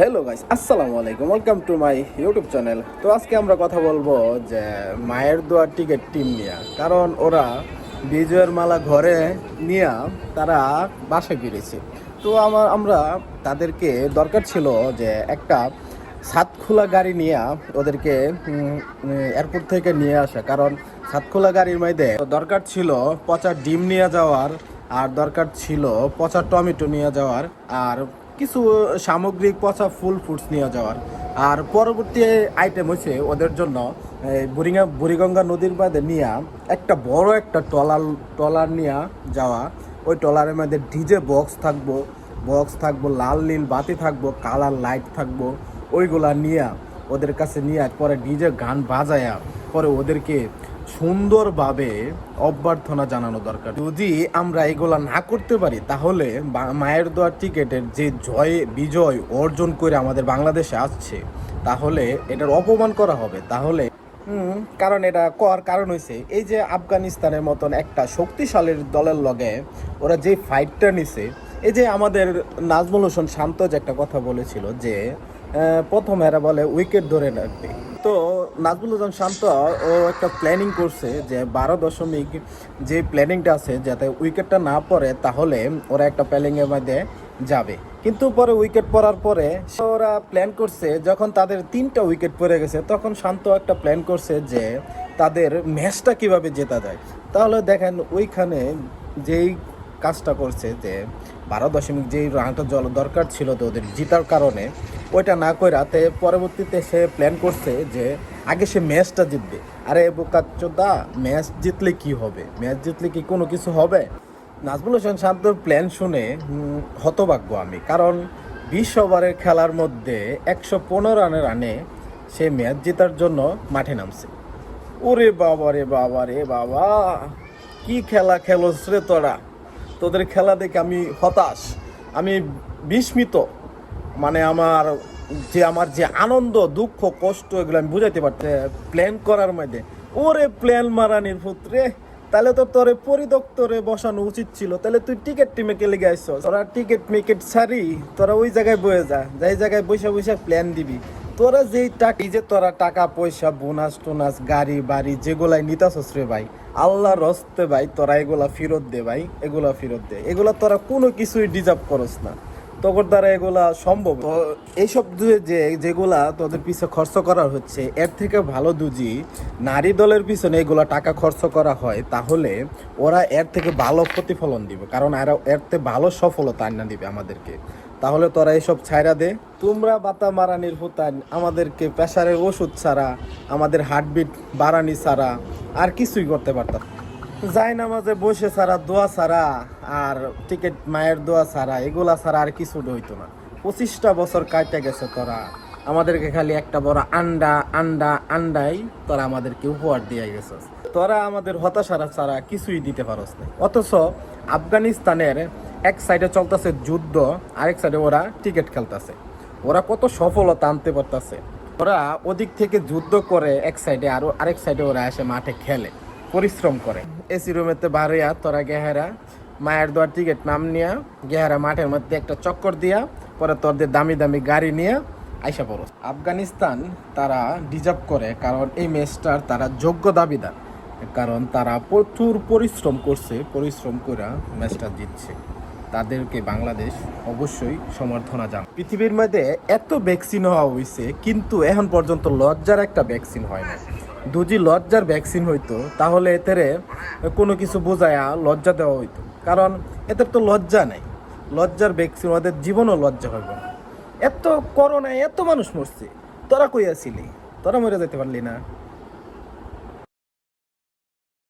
Hello guys আসসালামু আলাইকুম welcome to my YouTube channel তো আজকে আমরা কথা বলব যে মায়ের দোয়ার টিকিট টিম নিয়ে। কারণ ওরা বিজয়ের মালা ঘরে নিয়ে তারা বাসায় ফিরেছে। তো আমার আমরা তাদেরকে দরকার ছিল যে একটা সাতখোলা গাড়ি নিয়ে ওদেরকে এয়ারপোর্ট থেকে নিয়ে আসা। কারণ সাতখোলা গাড়ির মধ্যে দরকার ছিল পচা ডিম নিয়ে যাওয়ার, আর দরকার ছিল পচা টমেটো নিয়ে যাওয়ার, আর কিছু সামগ্রিক পচা ফুল ফ্রুটস নিয়ে যাওয়ার। আর পরবর্তী আইটেম হচ্ছে ওদের জন্য বুড়িগা বুড়িগঙ্গা নদীর বাদে নিয়ে একটা বড় একটা টলার টলার নিয়ে যাওয়া। ওই টলারের মধ্যে ডিজে বক্স থাকব বক্স থাকব, লাল নীল বাতি থাকব, কালার লাইট থাকব, ওইগুলা নিয়ে ওদের কাছে নিয়ে পরে ডিজে গান বাজায়া, পরে ওদেরকে সুন্দরভাবে অভ্যর্থনা জানানো দরকার। যদি আমরা এগুলা না করতে পারি, তাহলে মায়ের দোয়ার টিকেটের যে জয়, বিজয় অর্জন করে আমাদের বাংলাদেশে আসছে, তাহলে এটার অপমান করা হবে। তাহলে কারণ এটা কর কারণ হয়েছে এই যে আফগানিস্তানের মতন একটা শক্তিশালী দলের লগে ওরা যে ফাইটটা নিছে, এই যে আমাদের নাজমুল হোসেন শান্ত যে একটা কথা বলেছিল যে প্রথম এরা বলে উইকেট ধরে রাখবে তো নাজমুল হোসেন শান্ত, ও একটা প্ল্যানিং করছে যে বারো দশমিক যে প্ল্যানিংটা আছে যাতে উইকেটটা না পড়ে, তাহলে ওরা একটা প্ল্যানিংয়ের মধ্যে যাবে। কিন্তু পরে উইকেট পড়ার পরে ওরা প্ল্যান করছে, যখন তাদের তিনটা উইকেট পড়ে গেছে, তখন শান্ত একটা প্ল্যান করছে যে তাদের ম্যাচটা কীভাবে জেতা যায়। তাহলে দেখেন ওইখানে যেই কাজটা করছে যে বারো দশমিক যেই রানটা জল দরকার ছিল তো ওদের জিতার কারণে ওইটা না করে রাতে পরবর্তীতে সে প্ল্যান করছে যে আগে সে ম্যাচটা জিতবে। আরে বোকা চোদা, ম্যাচ জিতলে কি হবে? ম্যাচ জিতলে কি কোনো কিছু হবে? নাজমুল হোসেন শান্তর প্ল্যান শুনে হতভাগ্য আমি। কারণ বিশ ওভারের খেলার মধ্যে একশো পনেরো রানের রানে সে ম্যাচ জেতার জন্য মাঠে নামছে। ওরে বাবা, রে বাবা রে বাবা! কি খেলা খেলোস রে তোরা? তোদের খেলা দেখে আমি হতাশ। আমি বিস্মিত। মানে আমার যে আমার যে আনন্দ, দুঃখ, কষ্ট, এগুলো আমি বুঝাইতে পারতে প্ল্যান করার মধ্যে। ওরে প্ল্যান মারানির পুত্রে, তাহলে তো তোরে পরিদপ্তরে বসানো উচিত ছিল। তাহলে তুই টিকিট টিমে কে লেগে আইস তোরা টিকিট মিকেট ছাড়ি, তোরা ওই জায়গায় বয়ে যা। যাই জায়গায় বসে বসে প্ল্যান দিবি। তোরা যেই টাকা যে তোরা টাকা, পয়সা বোনাস টোনাস গাড়ি, বাড়ি যেগুলাই নিতাছস রে ভাই, আল্লাহ রস্তে ভাই, তোরা এগুলা ফেরত দে ভাই, এগুলা ফেরত দে। এগুলা তোরা কোনো কিছুই ডিজার্ভ করস না। তোর দ্বারা এগুলা সম্ভব। এইসব যে, যেগুলা তোদের পিছে খরচ করা হচ্ছে, এর থেকে ভালো দুজি নারী দলের পিছনে এগুলা টাকা খরচ করা হয়, তাহলে ওরা এর থেকে ভালো প্রতিফলন দিবে। কারণ এরা এর থেকে ভালো সফলতা আনা দিবে আমাদেরকে। তাহলে তোরা এইসব ছাইরা দে। তোমরা বাতা মারানির হুতান, আমাদেরকে প্রেশারের ওষুধ ছাড়া, আমাদের হার্টবিট বাড়ানি ছাড়া আর কিছুই করতে পারতাম যাই নামাজে বসে ছাড়া, দোয়া ছাড়া আর টিকিট মায়ের দোয়া ছাড়া, এগুলা ছাড়া আর কিছু হইতো না। পঁচিশটা বছর কাটে গেছে তোরা। আমাদেরকে খালি একটা বড় আন্ডা আন্ডা, আন্ডাই তোরা আমাদেরকে উপহার দিয়ে গেছিস। তোরা আমাদের হতাশারা ছাড়া কিছুই দিতে পারস না অথচ আফগানিস্তানের এক সাইডে চলতেছে যুদ্ধ, আরেক সাইডে ওরা টিকিট খেলতেছে। ওরা কত সফলতা আনতে পারতেছে। ওরা ওদিক থেকে যুদ্ধ করে এক সাইডে আর আরেক সাইডে ওরা এসে মাঠে খেলে। পরিশ্রম করে। এসি রুমেতে বাড়িয়া তোরা গেহারা, মায়ের দোয়ার টিকিট নাম নিয়া, গেহারা মাঠের মধ্যে একটা চক্কর দিয়া, পরে তোদের দামি দামি গাড়ি নিয়ে আইসা পড়ো। আফগানিস্তান তারা ডিজার্ভ করে কারণ এই ম্যাচটার তারা যোগ্য দাবিদার। কারণ তারা প্রচুর পরিশ্রম করছে, পরিশ্রম করে ম্যাচটা জিতছে। তাদেরকে বাংলাদেশ অবশ্যই সমর্থনা জান পৃথিবীর মধ্যে এত ভ্যাকসিন হওয়া হয়েছে কিন্তু এখন পর্যন্ত লজ্জার একটা ভ্যাকসিন হয় না দুজি লজ্জার ভ্যাকসিন হইতো, তাহলে এতেরে কোনো কিছু বোঝায়া লজ্জা দেওয়া হইতো। কারণ এদের তো লজ্জা নেই। লজ্জার ভ্যাকসিন ওদের জীবনও লজ্জা হবে না। এত করোনায় এত মানুষ মরছে, তোরা কইয়াছিলি তোরা মরে যেতে পারলি না।